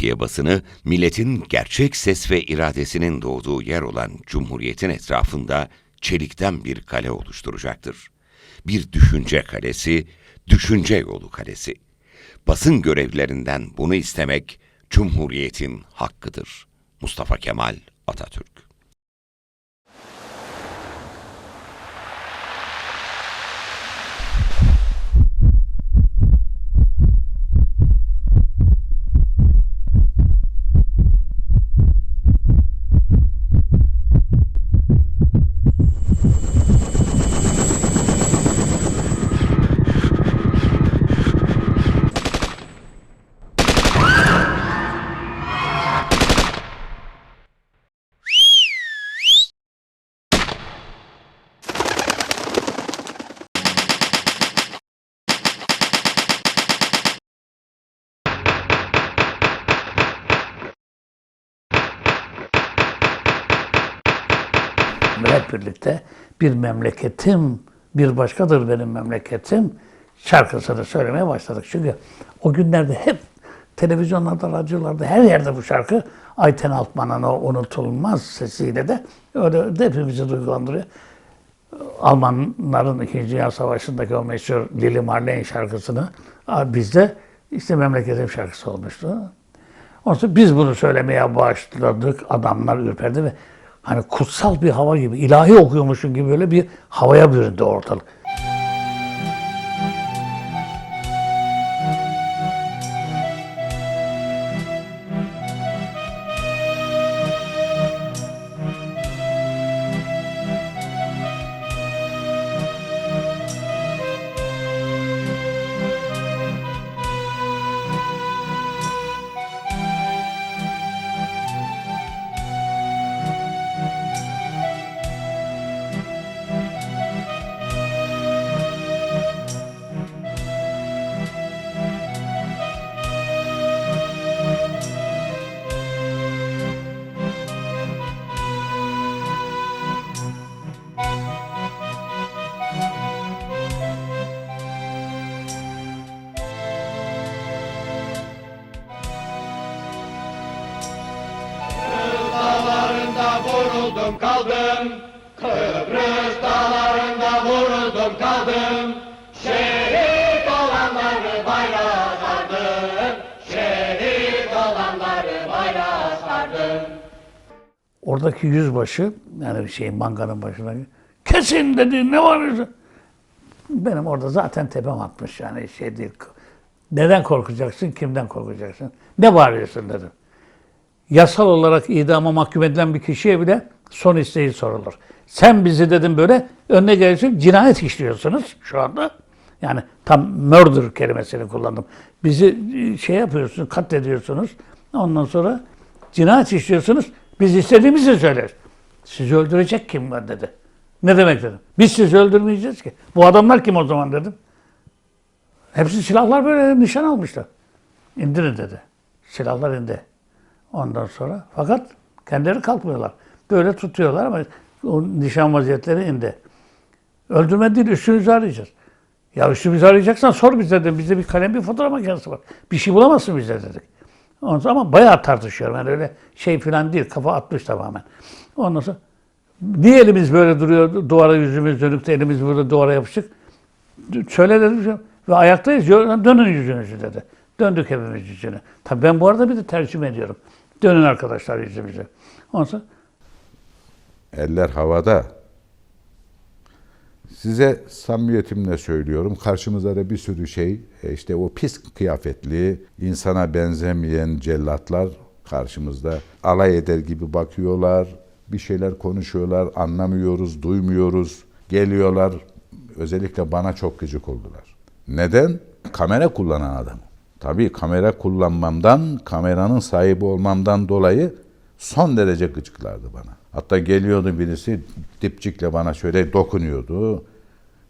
Türkiye basını, milletin gerçek ses ve iradesinin doğduğu yer olan Cumhuriyet'in etrafında çelikten bir kale oluşturacaktır. Bir düşünce kalesi, düşünce yolu kalesi. Basın görevlilerinden bunu istemek Cumhuriyet'in hakkıdır. Mustafa Kemal Atatürk birlikte bir memleketim, bir başkadır benim memleketim şarkısını söylemeye başladık. Çünkü o günlerde hep televizyonlarda, radyolarda her yerde bu şarkı Ayten Altman'ın o unutulmaz sesiyle de öyle de hepimizi duygulandırıyor. Almanların İkinci Dünya Savaşı'ndaki o meşhur Lili Marlene şarkısını bizde işte memleketim şarkısı olmuştu. Ondan biz bunu söylemeye başladık. Adamlar ürperdi ve hani kutsal bir hava gibi, ilahi okuyormuşsun gibi böyle bir havaya büründü ortalık. Vuruldum kaldım. Kıbrıs dağlarında vuruldum kaldım. Şehit olanları bayrağa sardım. Şehit olanları bayrağa sardım. Oradaki yüzbaşı, yani şeyin manganın başına kesin dedi ne var? Benim orada zaten tepem atmış yani şey değil. Neden korkacaksın, kimden korkacaksın? Ne bağırıyorsun dedim. Yasal olarak idama mahkum edilen bir kişiye bile son isteği sorulur. Sen bizi dedim böyle önüne gelirsin cinayet işliyorsunuz şu anda. Yani tam murder kelimesini kullandım. Bizi e, şey yapıyorsunuz, katlediyorsunuz. Ondan sonra cinayet işliyorsunuz. Biz istediğimizi söyleriz. Sizi öldürecek kim var dedi. Ne demek dedim. Biz sizi öldürmeyeceğiz ki. Bu adamlar kim o zaman dedim. Hepsi silahlar böyle nişan almışlar. İndirin dedi. Silahlar indi. Ondan sonra fakat kendileri kalkmıyorlar. Böyle tutuyorlar ama o nişan vaziyetleri indi. Öldürme değil üstünüzü arayacağız. Ya üstümüzü arayacaksan sor bize dedim. Bizde bir kalem bir fotoğraf makinesi var. Bir şey bulamazsın bize dedik. Ondan sonra ama bayağı tartışıyorum. Yani öyle şey falan değil. Kafa atmış tamamen. Ondan sonra niye elimiz böyle duruyor? Duvara yüzümüz dönük de elimiz burada duvara yapışık. Söyle dedim. Ve ayaktayız. Dönün yüzünüzü dedi. Döndük hepimiz yüzünü. Tabii ben bu arada bir de tercüme ediyorum. Dönün arkadaşlar yüzümüze. Ondan sonra Eller havada. Size samimiyetimle söylüyorum. Karşımıza da bir sürü şey, e, işte o pis kıyafetli, insana benzemeyen cellatlar karşımızda alay eder gibi bakıyorlar. Bir şeyler konuşuyorlar, anlamıyoruz, duymuyoruz. Geliyorlar, özellikle bana çok gıcık oldular. Neden? Kamera kullanan adam. Tabii kamera kullanmamdan, kameranın sahibi olmamdan dolayı son derece gıcıklardı bana. Hatta geliyordu birisi dipçikle bana şöyle dokunuyordu,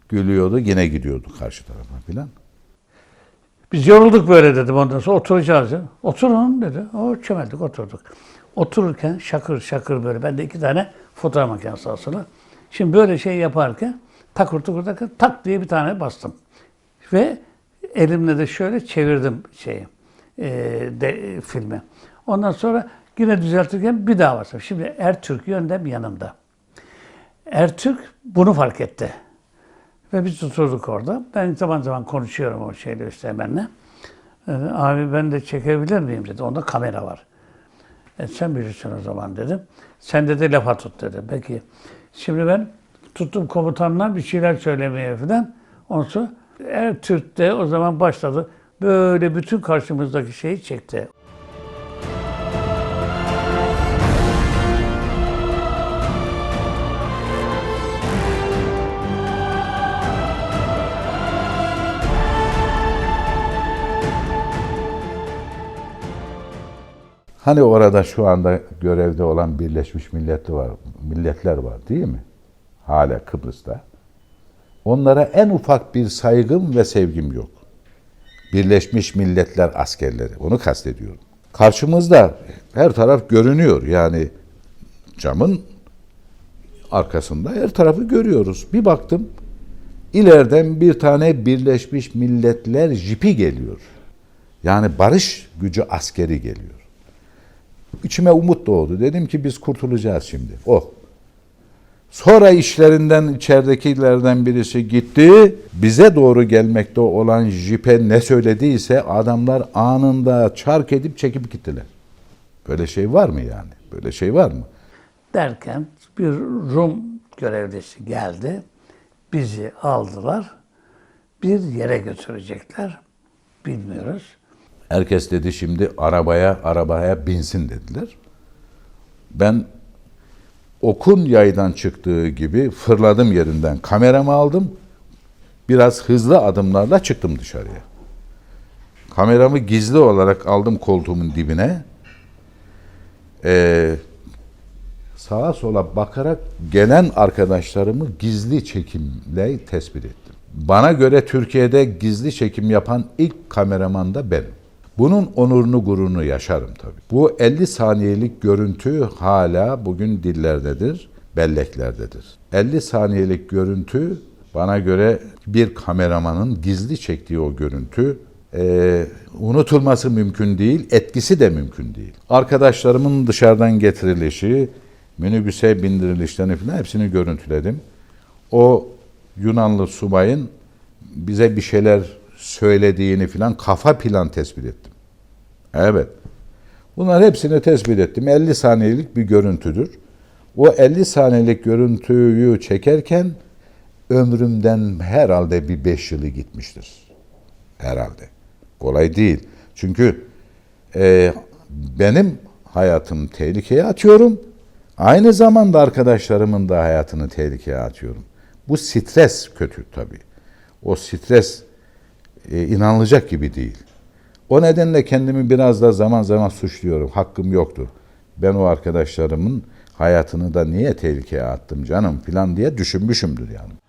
gülüyordu, yine gidiyordu karşı tarafa filan. Biz yorulduk böyle dedim ondan sonra oturacağız. ya. Oturun dedi. O çömeldik oturduk. Otururken şakır şakır böyle. Ben de iki tane fotoğraf makinesi aslında. Şimdi böyle şey yaparken takır tukur takır tak diye bir tane bastım. Ve elimle de şöyle çevirdim şeyi. e, de, filmi. Ondan sonra yine düzeltirken bir daha başladım. Şimdi Ertürk yöntem yanımda. Ertürk bunu fark etti. Ve biz tuturduk orada. Ben zaman zaman konuşuyorum o şeyle Üsteğmen'le. Ee, abi ben de çekebilir miyim dedi. Onda kamera var. E, sen bilirsin o zaman dedim. Sen de de lafa tut dedi. Peki. Şimdi ben tuttum komutanla bir şeyler söylemeye falan. Ondan sonra Ertürk de o zaman başladı. Böyle bütün karşımızdaki şeyi çekti. Hani orada şu anda görevde olan Birleşmiş Milletler var, milletler var değil mi? Hala Kıbrıs'ta. Onlara en ufak bir saygım ve sevgim yok. Birleşmiş Milletler askerleri, onu kastediyorum. Karşımızda her taraf görünüyor. Yani camın arkasında her tarafı görüyoruz. Bir baktım, ileriden bir tane Birleşmiş Milletler jipi geliyor. Yani barış gücü askeri geliyor. İçime umut doğdu. Dedim ki biz kurtulacağız şimdi. Oh. Sonra işlerinden içeridekilerden birisi gitti. Bize doğru gelmekte olan jipe ne söylediyse adamlar anında çark edip çekip gittiler. Böyle şey var mı yani? Böyle şey var mı? Derken bir Rum görevlisi geldi. Bizi aldılar. Bir yere götürecekler. Bilmiyoruz. Herkes dedi şimdi arabaya arabaya binsin dediler. Ben okun yaydan çıktığı gibi fırladım yerinden. Kameramı aldım. Biraz hızlı adımlarla çıktım dışarıya. Kameramı gizli olarak aldım koltuğumun dibine. Ee, sağa sola bakarak gelen arkadaşlarımı gizli çekimle tespit ettim. Bana göre Türkiye'de gizli çekim yapan ilk kameraman da benim. Bunun onurunu gururunu yaşarım tabii. Bu 50 saniyelik görüntü hala bugün dillerdedir, belleklerdedir. 50 saniyelik görüntü bana göre bir kameramanın gizli çektiği o görüntü e, unutulması mümkün değil, etkisi de mümkün değil. Arkadaşlarımın dışarıdan getirilişi, minibüse bindirilişlerini falan hepsini görüntüledim. O Yunanlı subayın bize bir şeyler söylediğini falan kafa plan tespit ettim. Evet. Bunlar hepsini tespit ettim. 50 saniyelik bir görüntüdür. O 50 saniyelik görüntüyü çekerken ömrümden herhalde bir 5 yılı gitmiştir. Herhalde. Kolay değil. Çünkü e, benim hayatımı tehlikeye atıyorum. Aynı zamanda arkadaşlarımın da hayatını tehlikeye atıyorum. Bu stres kötü tabii. O stres e, inanılacak gibi değil. O nedenle kendimi biraz da zaman zaman suçluyorum. Hakkım yoktu. Ben o arkadaşlarımın hayatını da niye tehlikeye attım canım filan diye düşünmüşümdür yani.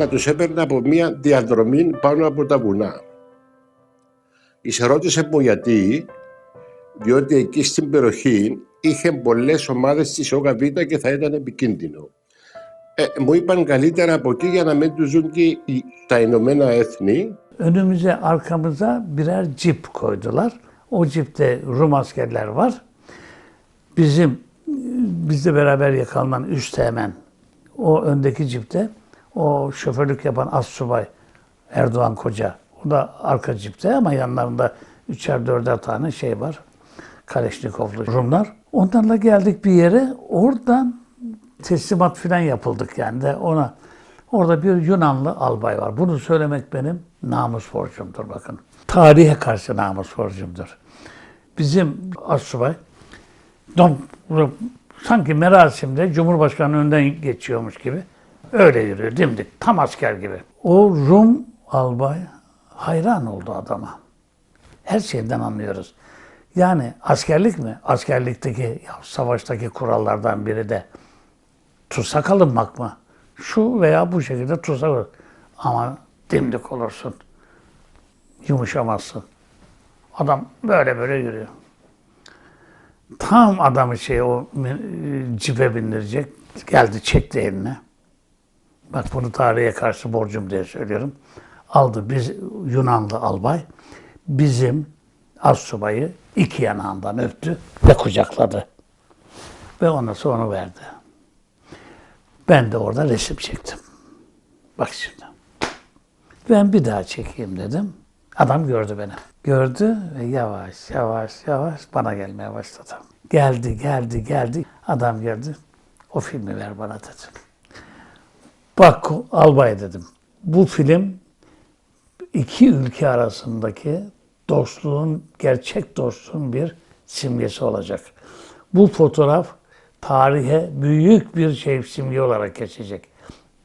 Να τους έπαιρνα από μια διαδρομή πάνω από τα βουνά. Εις μου γιατί, διότι εκεί στην περιοχή είχε πολλές ομάδες της ΟΚΑΒ και θα ήταν επικίνδυνο. Ε, μου είπαν καλύτερα από εκεί για να μην τους ζουν και οι- τα Ηνωμένα Έθνη Önümüze arkamıza birer cip koydular. O cipte Rum askerler var. Bizim bizle beraber yakalanan üst teğmen o öndeki cipte o şoförlük yapan assubay Erdoğan Koca o da arka cipte ama yanlarında üçer dörder tane şey var. Kaleşnikovlu Rumlar. Onlarla geldik bir yere. Oradan teslimat filan yapıldık yani de ona. Orada bir Yunanlı albay var. Bunu söylemek benim namus borcumdur bakın. Tarihe karşı namus borcumdur. Bizim asubay sanki merasimde Cumhurbaşkanı önden geçiyormuş gibi öyle yürüyor dimdik. Tam asker gibi. O Rum albay hayran oldu adama. Her şeyden anlıyoruz. Yani askerlik mi? Askerlikteki, ya savaştaki kurallardan biri de tutsak alınmak mı? Şu veya bu şekilde tutsak alın. Ama dimdik olursun. Yumuşamazsın. Adam böyle böyle yürüyor. Tam adamı şey o e, cipe bindirecek. Geldi çekti eline. Bak bunu tarihe karşı borcum diye söylüyorum. Aldı biz Yunanlı albay bizim astsubayı iki yanağından öptü ve kucakladı. Ve ondan sonra verdi. Ben de orada resim çektim. Bak şimdi. Ben bir daha çekeyim dedim. Adam gördü beni. Gördü ve yavaş yavaş yavaş bana gelmeye başladı. Geldi, geldi, geldi. Adam geldi. O filmi ver bana dedi. Bak albay dedim. Bu film iki ülke arasındaki dostluğun, gerçek dostluğun bir simgesi olacak. Bu fotoğraf tarihe büyük bir şey simge olarak geçecek.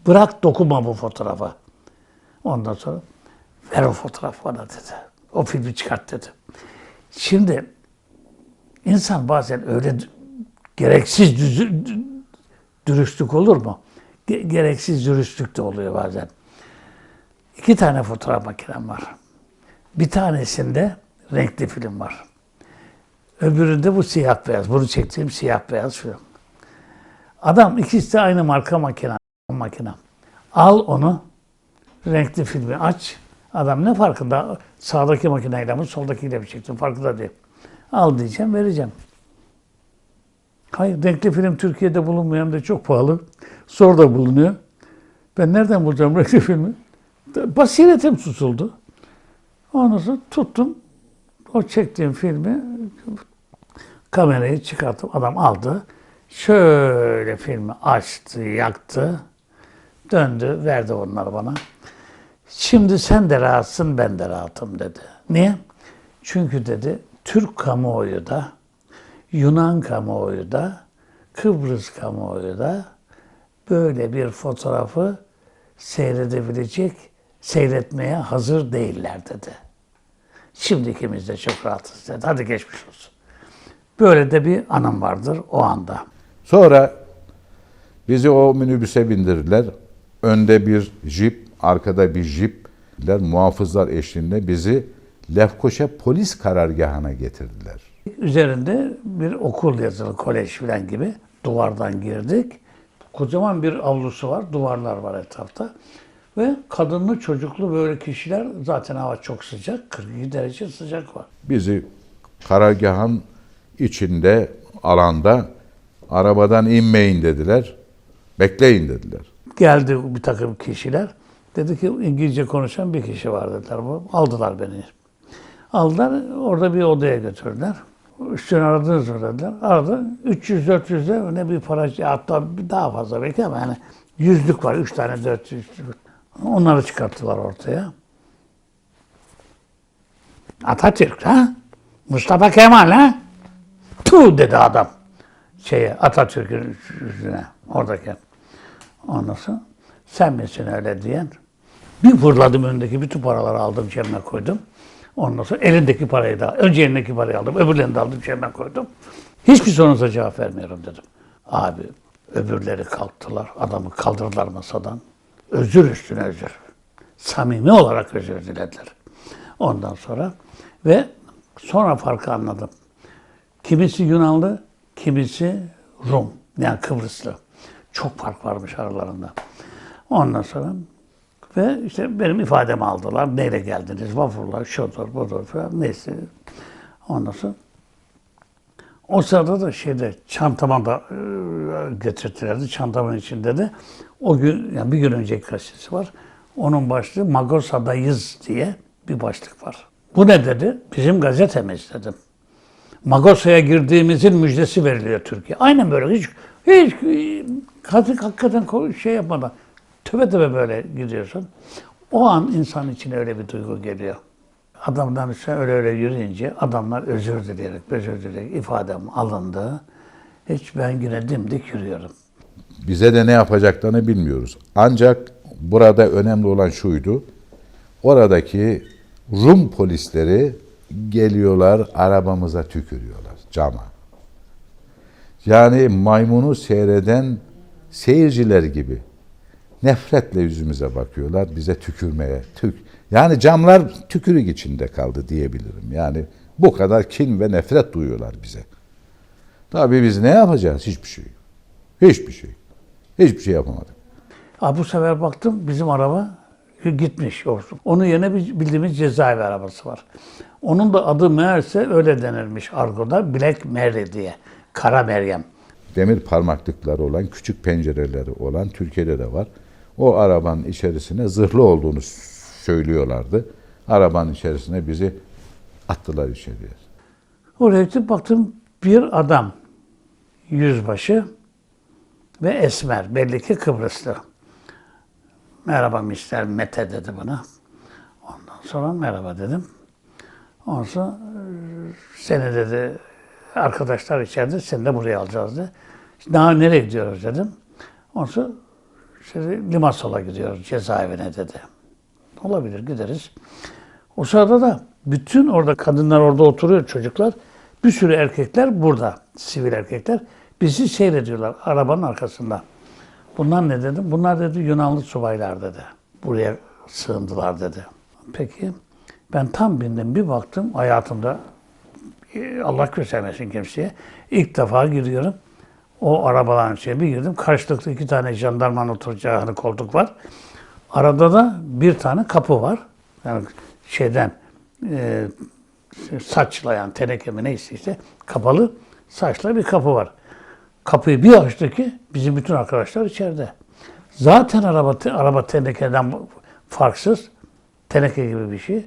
Bırak dokunma bu fotoğrafa. Ondan sonra ver o fotoğrafı bana dedi. O filmi çıkart dedi. Şimdi insan bazen öyle gereksiz dürüstlük olur mu? Ge- gereksiz dürüstlük de oluyor bazen. İki tane fotoğraf makinem var. Bir tanesinde renkli film var. Öbüründe bu siyah beyaz. Bunu çektiğim siyah beyaz film. Adam ikisi de aynı marka makine. makine. Al onu, renkli filmi aç. Adam ne farkında? Sağdaki makineyle mi, soldakiyle mi çektim? Farkında değil. Al diyeceğim, vereceğim. Hayır, renkli film Türkiye'de bulunmayan da çok pahalı. Zor da bulunuyor. Ben nereden bulacağım renkli filmi? Basiretim tutuldu. Ondan sonra tuttum. O çektiğim filmi kamerayı çıkarttım. Adam aldı. Şöyle filmi açtı, yaktı. Döndü, verdi onları bana. Şimdi sen de rahatsın, ben de rahatım dedi. Niye? Çünkü dedi, Türk kamuoyu da, Yunan kamuoyu da, Kıbrıs kamuoyu da böyle bir fotoğrafı seyredebilecek, seyretmeye hazır değiller dedi. Şimdi ikimiz de çok rahatız dedi. Hadi geçmiş olsun. Böyle de bir anım vardır o anda. Sonra bizi o minibüse bindirdiler. Önde bir jip, arkada bir jip. Muhafızlar eşliğinde bizi Lefkoşa polis karargahına getirdiler. Üzerinde bir okul yazılı, kolej falan gibi. Duvardan girdik. Kocaman bir avlusu var, duvarlar var etrafta. Ve kadınlı çocuklu böyle kişiler, zaten hava çok sıcak, 42 derece sıcak var. Bizi karargahın içinde, alanda arabadan inmeyin dediler. Bekleyin dediler. Geldi bir takım kişiler. Dedi ki İngilizce konuşan bir kişi var dediler. Aldılar beni. Aldılar, orada bir odaya götürdüler. Üstünü aradınız mı dediler. Aradı. 300-400 de ne bir para, hatta bir daha fazla belki ama yani yüzlük var, üç tane 400. Onları çıkarttılar ortaya. Atatürk ha? Mustafa Kemal ha? Tu dedi adam. Şeye Atatürk'ün yüzüne oradaki. Ondan sen misin öyle diyen? Bir fırladım önündeki bütün paraları aldım cebime koydum. Ondan sonra elindeki parayı da, önce elindeki parayı aldım, öbürlerini de aldım cebime koydum. Hiçbir sorunuza cevap vermiyorum dedim. Abi öbürleri kalktılar, adamı kaldırdılar masadan. Özür üstüne özür. Samimi olarak özür dilediler. Ondan sonra ve sonra farkı anladım. Kimisi Yunanlı, kimisi Rum. Yani Kıbrıslı. Çok fark varmış aralarında. Ondan sonra ve işte benim ifademi aldılar. Neyle geldiniz? Vapurla, şudur, budur falan. Neyse. Ondan sonra o sırada da şeyde çantama da e, getirtilerdi. Çantamın içinde de o gün yani bir gün önceki gazetesi var. Onun başlığı Magosa'dayız diye bir başlık var. Bu ne dedi? Bizim gazetemiz dedim. Magosa'ya girdiğimizin müjdesi veriliyor Türkiye. Aynen böyle hiç hiç hak- hakikaten şey yapmadan töbe töbe böyle gidiyorsun. O an insan içine öyle bir duygu geliyor. Adamdan üstüne öyle öyle yürüyünce adamlar özür dileyerek, özür dileyerek ifadem alındı. Hiç ben yine dimdik yürüyorum. Bize de ne yapacaklarını bilmiyoruz. Ancak burada önemli olan şuydu. Oradaki Rum polisleri geliyorlar arabamıza tükürüyorlar cama. Yani maymunu seyreden seyirciler gibi nefretle yüzümüze bakıyorlar bize tükürmeye. Tük. Yani camlar tükürük içinde kaldı diyebilirim. Yani bu kadar kin ve nefret duyuyorlar bize. Tabii biz ne yapacağız? Hiçbir şey. Hiçbir şey. Hiçbir şey yapamadık. Ha, bu sefer baktım bizim araba gitmiş olsun. Onun yerine bir bildiğimiz cezaevi arabası var. Onun da adı meğerse öyle denilmiş argoda Black Mary diye. Kara Meryem. Demir parmaklıkları olan, küçük pencereleri olan Türkiye'de de var. O arabanın içerisine zırhlı olduğunu söylüyorlardı. Arabanın içerisine bizi attılar içeriye. Oraya gittim baktım bir adam yüzbaşı ve esmer belli ki Kıbrıslı. Merhaba Mister Mete dedi bana. Ondan sonra merhaba dedim. Ondan sonra "Ee, seni dedi arkadaşlar içeride seni de buraya alacağız dedi. Daha nereye gidiyoruz dedim. Ondan sonra işte Limasol'a gidiyoruz cezaevine dedi. Olabilir gideriz. O sırada da bütün orada kadınlar orada oturuyor çocuklar. Bir sürü erkekler burada. Sivil erkekler. Bizi seyrediyorlar arabanın arkasında. Bunlar ne dedim? Bunlar dedi Yunanlı subaylar dedi. Buraya sığındılar dedi. Peki ben tam bindim bir baktım hayatımda e, Allah göstermesin kimseye. İlk defa giriyorum. O arabaların içine bir girdim. Karşılıklı iki tane jandarmanın oturacağı hani koltuk var. Arada da bir tane kapı var. Yani şeyden e, saçla yani teneke mi neyse işte kapalı saçla bir kapı var. Kapıyı bir açtı ki bizim bütün arkadaşlar içeride. Zaten araba araba tenekeden farksız. Teneke gibi bir şey.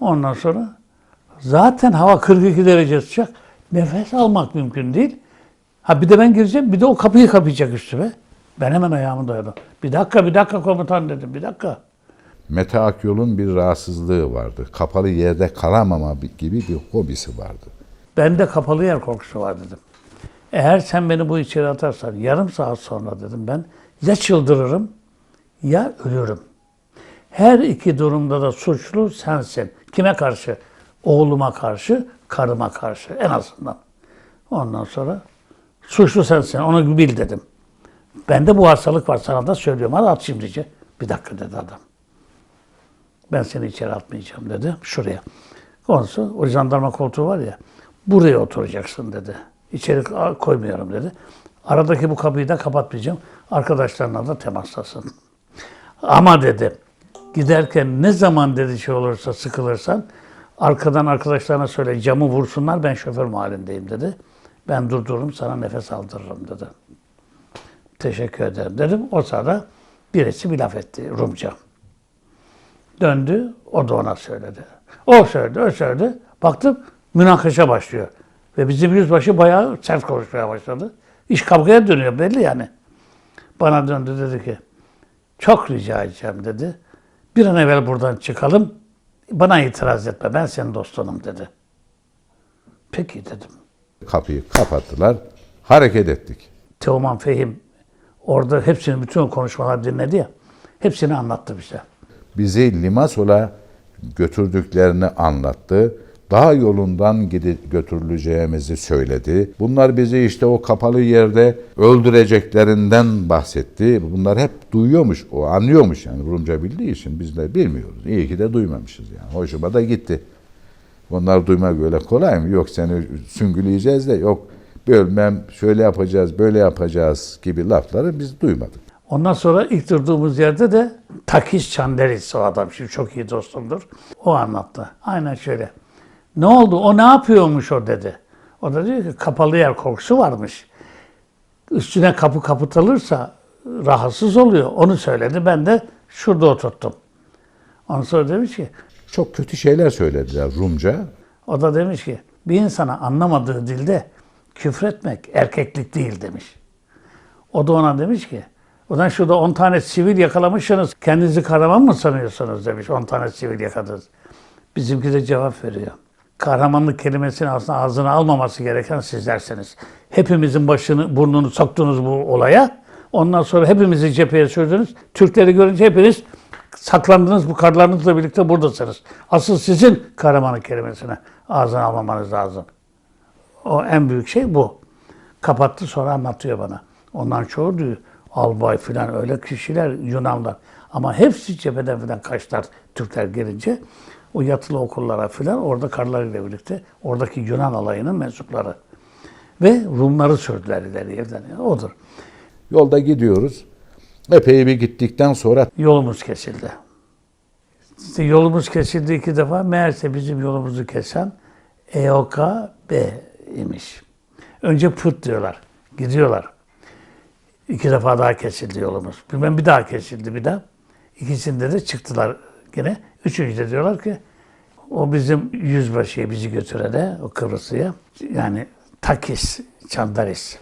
Ondan sonra zaten hava 42 derece sıcak. Nefes almak mümkün değil. Ha bir de ben gireceğim, bir de o kapıyı kapayacak üstüme. Ben hemen ayağımı dayadım. Bir dakika, bir dakika komutan dedim, bir dakika. Mete Akyol'un bir rahatsızlığı vardı. Kapalı yerde kalamama gibi bir hobisi vardı. Bende kapalı yer korkusu var dedim. Eğer sen beni bu içeri atarsan yarım saat sonra dedim ben ya çıldırırım ya ölürüm. Her iki durumda da suçlu sensin. Kime karşı? Oğluma karşı, karıma karşı en azından. Ondan sonra suçlu sensin onu bil dedim. Bende bu hastalık var sana da söylüyorum. Hadi at şimdice. Bir dakika dedi adam. Ben seni içeri atmayacağım dedi. Şuraya. Ondan sonra o jandarma koltuğu var ya. Buraya oturacaksın dedi. İçeri koymuyorum dedi. Aradaki bu kapıyı da kapatmayacağım. Arkadaşlarına da temaslasın. Ama dedi giderken ne zaman dedi şey olursa sıkılırsan arkadan arkadaşlarına söyle camı vursunlar ben şoför mahallindeyim dedi. Ben durdururum sana nefes aldırırım dedi. Teşekkür ederim dedim. O sırada birisi bir laf etti Rumca. Döndü, o da ona söyledi. O söyledi, o söyledi. Baktım münakaşa başlıyor. Ve bizim yüzbaşı bayağı sert konuşmaya başladı. İş kavgaya dönüyor belli yani. Bana döndü dedi ki, çok rica edeceğim dedi. Bir an evvel buradan çıkalım. Bana itiraz etme, ben senin dostunum dedi. Peki dedim. Kapıyı kapattılar. Hareket ettik. Teoman Fehim orada hepsini, bütün o konuşmaları dinledi ya. Hepsini anlattı bize. Bizi Limasol'a götürdüklerini anlattı. daha yolundan gidip götürüleceğimizi söyledi. Bunlar bizi işte o kapalı yerde öldüreceklerinden bahsetti. Bunlar hep duyuyormuş, o anlıyormuş yani Rumca bildiği için biz de bilmiyoruz. İyi ki de duymamışız yani. Hoşuma da gitti. Onlar duymak öyle kolay mı? Yok seni süngüleyeceğiz de yok bölmem şöyle yapacağız böyle yapacağız gibi lafları biz duymadık. Ondan sonra ilk durduğumuz yerde de Takis Çanderis o adam şimdi çok iyi dostumdur. O anlattı. Aynen şöyle. Ne oldu? O ne yapıyormuş o dedi. O da diyor ki kapalı yer korkusu varmış. Üstüne kapı kapatılırsa rahatsız oluyor. Onu söyledi. Ben de şurada oturttum. Ondan sonra demiş ki Çok kötü şeyler söylediler Rumca. o da demiş ki bir insana anlamadığı dilde küfretmek erkeklik değil demiş. O da ona demiş ki Ulan şurada 10 tane sivil yakalamışsınız. Kendinizi kahraman mı sanıyorsunuz demiş. 10 tane sivil yakaladınız. Bizimki de cevap veriyor. Kahramanlık kelimesini aslında ağzına almaması gereken sizlersiniz. Hepimizin başını, burnunu soktunuz bu olaya. Ondan sonra hepimizi cepheye sürdünüz. Türkleri görünce hepiniz saklandınız bu karlarınızla birlikte buradasınız. Asıl sizin kahramanlık kelimesini ağzına almamanız lazım. O en büyük şey bu. Kapattı sonra anlatıyor bana. Ondan çoğu diyor albay filan öyle kişiler Yunanlar. Ama hepsi cepheden filan kaçtılar Türkler gelince. O yatılı okullara filan orada karlarıyla birlikte oradaki Yunan alayının mensupları. Ve Rumları sürdüler ileri evden. Yani odur. Yolda gidiyoruz. Epey bir gittikten sonra Yolumuz kesildi. İşte yolumuz kesildi iki defa. Meğerse bizim yolumuzu kesen EOK B imiş. Önce pıt diyorlar. Gidiyorlar. İki defa daha kesildi yolumuz. Bilmem bir daha kesildi bir daha. İkisinde de çıktılar yine. Üçüncüde diyorlar ki o bizim yüzbaşıya bizi götürene, o Kıbrıslı'ya. Yani Takis, Çandaris.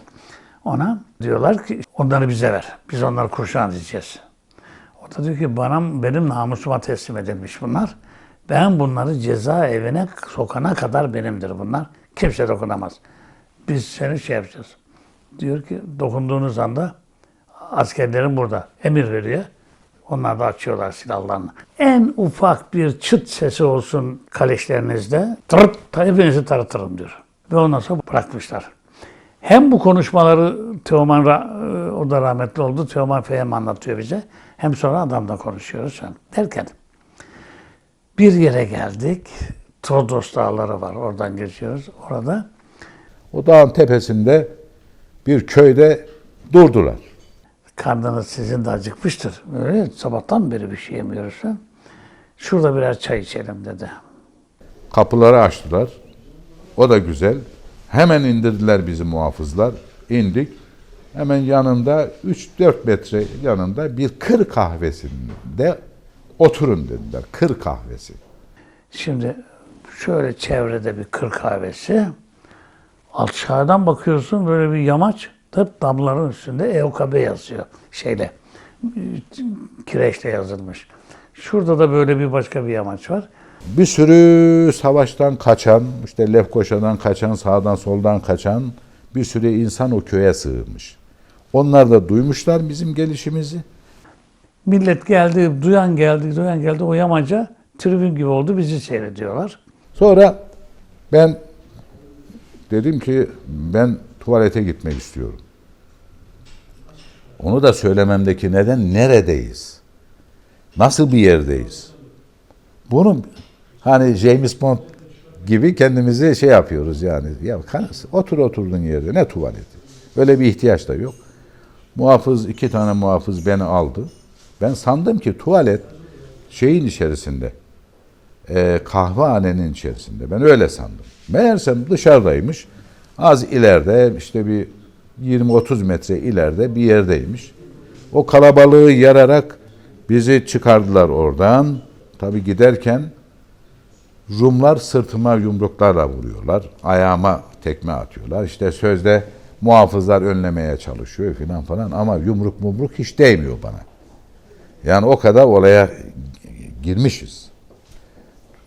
Ona diyorlar ki onları bize ver. Biz onları kurşun edeceğiz. O da diyor ki bana benim namusuma teslim edilmiş bunlar. Ben bunları cezaevine sokana kadar benimdir bunlar. Kimse dokunamaz. Biz seni şey yapacağız. Diyor ki dokunduğunuz anda askerlerin burada. Emir veriyor. Onlar da açıyorlar silahlarını. En ufak bir çıt sesi olsun kaleşlerinizde tırıt, hepinizi taratırım diyor. Ve ondan sonra bırakmışlar. Hem bu konuşmaları Teoman, Ra- o da rahmetli oldu. Teoman Fehim anlatıyor bize. Hem sonra adamla konuşuyoruz. Derken bir yere geldik. Trodos dağları var. Oradan geçiyoruz. Orada o dağın tepesinde bir köyde durdular. karnınız sizin de acıkmıştır. Öyle sabahtan beri bir şey yemiyorsun. Şurada birer çay içelim dedi. Kapıları açtılar. O da güzel. Hemen indirdiler bizi muhafızlar. İndik. Hemen yanında 3-4 metre yanında bir kır kahvesinde oturun dediler. Kır kahvesi. Şimdi şöyle çevrede bir kır kahvesi. Aşağıdan bakıyorsun böyle bir yamaç. Hep damların üstünde EOKB yazıyor. Şeyle, kireçle yazılmış. Şurada da böyle bir başka bir yamaç var. Bir sürü savaştan kaçan, işte Lefkoşa'dan kaçan, sağdan soldan kaçan bir sürü insan o köye sığınmış. Onlar da duymuşlar bizim gelişimizi. Millet geldi, duyan geldi, duyan geldi. O yamaca tribün gibi oldu. Bizi seyrediyorlar. Sonra ben dedim ki ben tuvalete gitmek istiyorum. Onu da söylememdeki neden neredeyiz? Nasıl bir yerdeyiz? Bunu hani James Bond gibi kendimizi şey yapıyoruz yani. Ya otur oturduğun yerde ne tuvaleti? Öyle bir ihtiyaç da yok. Muhafız, iki tane muhafız beni aldı. Ben sandım ki tuvalet şeyin içerisinde e, kahvehanenin içerisinde. Ben öyle sandım. Meğersem dışarıdaymış. Az ileride işte bir 20-30 metre ileride bir yerdeymiş. O kalabalığı yararak bizi çıkardılar oradan. Tabi giderken Rumlar sırtıma yumruklarla vuruyorlar. Ayağıma tekme atıyorlar. İşte sözde muhafızlar önlemeye çalışıyor filan falan ama yumruk mumruk hiç değmiyor bana. Yani o kadar olaya girmişiz.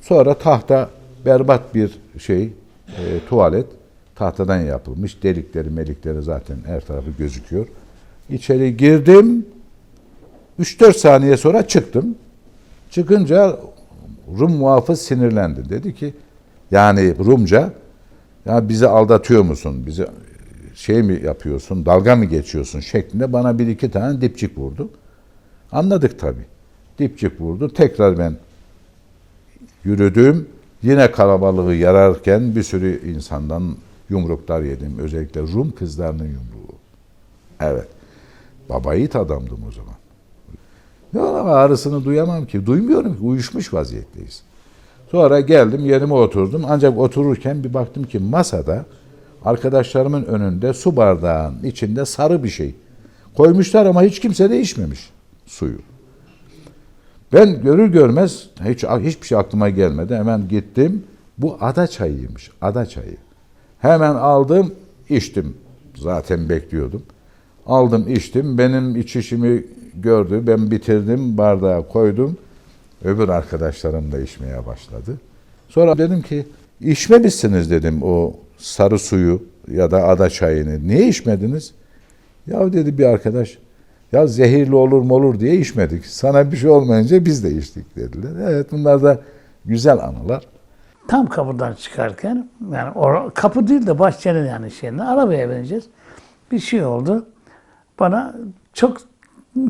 Sonra tahta berbat bir şey, e, tuvalet tahtadan yapılmış. Delikleri, melikleri zaten her tarafı gözüküyor. İçeri girdim. 3-4 saniye sonra çıktım. Çıkınca Rum muhafız sinirlendi. Dedi ki Yani Rumca ya bizi aldatıyor musun? Bizi şey mi yapıyorsun? Dalga mı geçiyorsun şeklinde bana bir iki tane dipçik vurdu. Anladık tabii. Dipçik vurdu. Tekrar ben yürüdüm. Yine kalabalığı yararken bir sürü insandan yumruklar yedim. Özellikle Rum kızlarının yumruğu. Evet. Baba yiğit adamdım o zaman. Ya ağrısını duyamam ki. Duymuyorum ki. Uyuşmuş vaziyetteyiz. Sonra geldim yerime oturdum. Ancak otururken bir baktım ki masada arkadaşlarımın önünde su bardağının içinde sarı bir şey. Koymuşlar ama hiç kimse de içmemiş suyu. Ben görür görmez hiç hiçbir şey aklıma gelmedi. Hemen gittim. Bu ada çayıymış. Ada çayı. Hemen aldım, içtim. Zaten bekliyordum. Aldım, içtim. Benim içişimi gördü. Ben bitirdim, bardağa koydum. Öbür arkadaşlarım da içmeye başladı. Sonra dedim ki, içmemişsiniz dedim o sarı suyu ya da ada çayını. Niye içmediniz? Ya dedi bir arkadaş, ya zehirli olur mu olur diye içmedik. Sana bir şey olmayınca biz de içtik dediler. Evet bunlar da güzel anılar. Tam kapıdan çıkarken yani or- kapı değil de bahçenin yani şeyinde arabaya bineceğiz. Bir şey oldu. Bana çok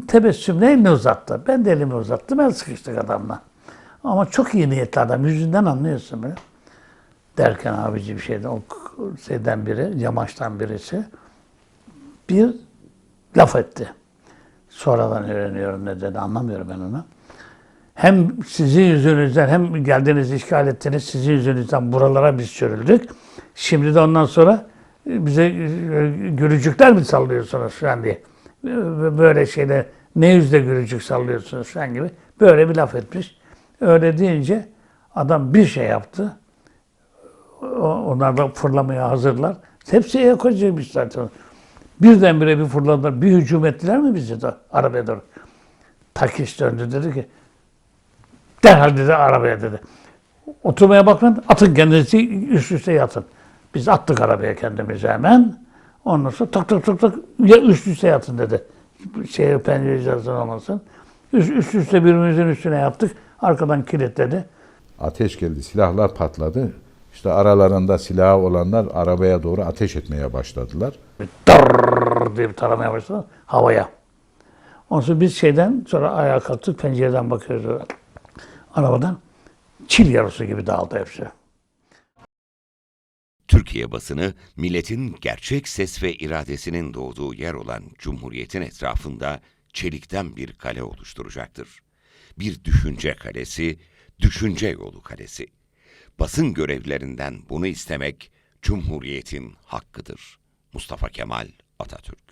tebessümle elini uzattı. Ben de elimi uzattım. El sıkıştık adamla. Ama çok iyi niyetli adam. Yüzünden anlıyorsun böyle. Derken abici bir şeyden, o şeyden biri, yamaçtan birisi bir laf etti. Sonradan öğreniyorum ne dedi. Anlamıyorum ben onu. Hem sizin yüzünüzden hem geldiniz işgal ettiniz sizin yüzünüzden buralara biz sürüldük. Şimdi de ondan sonra e, bize e, gülücükler mi sallıyorsunuz falan diye. Böyle şeyde ne yüzde gülücük sallıyorsunuz falan gibi. Böyle bir laf etmiş. Öyle deyince adam bir şey yaptı. Onlar da fırlamaya hazırlar. Hepsi ekocuymuş zaten. Birdenbire bir fırladılar. Bir hücum ettiler mi bizi de arabaya doğru? Takiş döndü dedi ki derhal dedi arabaya dedi. Oturmaya bakın atın kendinizi üst üste yatın. Biz attık arabaya kendimizi hemen. Ondan sonra tak tak tak tak ya üst üste yatın dedi. Şey pencere cihazın olmasın. Üst, üst üste birbirimizin üstüne yattık. Arkadan kilitledi. Ateş geldi, silahlar patladı. İşte aralarında silahı olanlar arabaya doğru ateş etmeye başladılar. Darrrr diye bir taramaya başladı havaya. Ondan sonra biz şeyden sonra ayağa kalktık pencereden bakıyoruz arabadan. Çil yarısı gibi dağıldı hepsi. Türkiye basını, milletin gerçek ses ve iradesinin doğduğu yer olan Cumhuriyet'in etrafında çelikten bir kale oluşturacaktır. Bir düşünce kalesi, düşünce yolu kalesi. Basın görevlilerinden bunu istemek Cumhuriyet'in hakkıdır. Mustafa Kemal Atatürk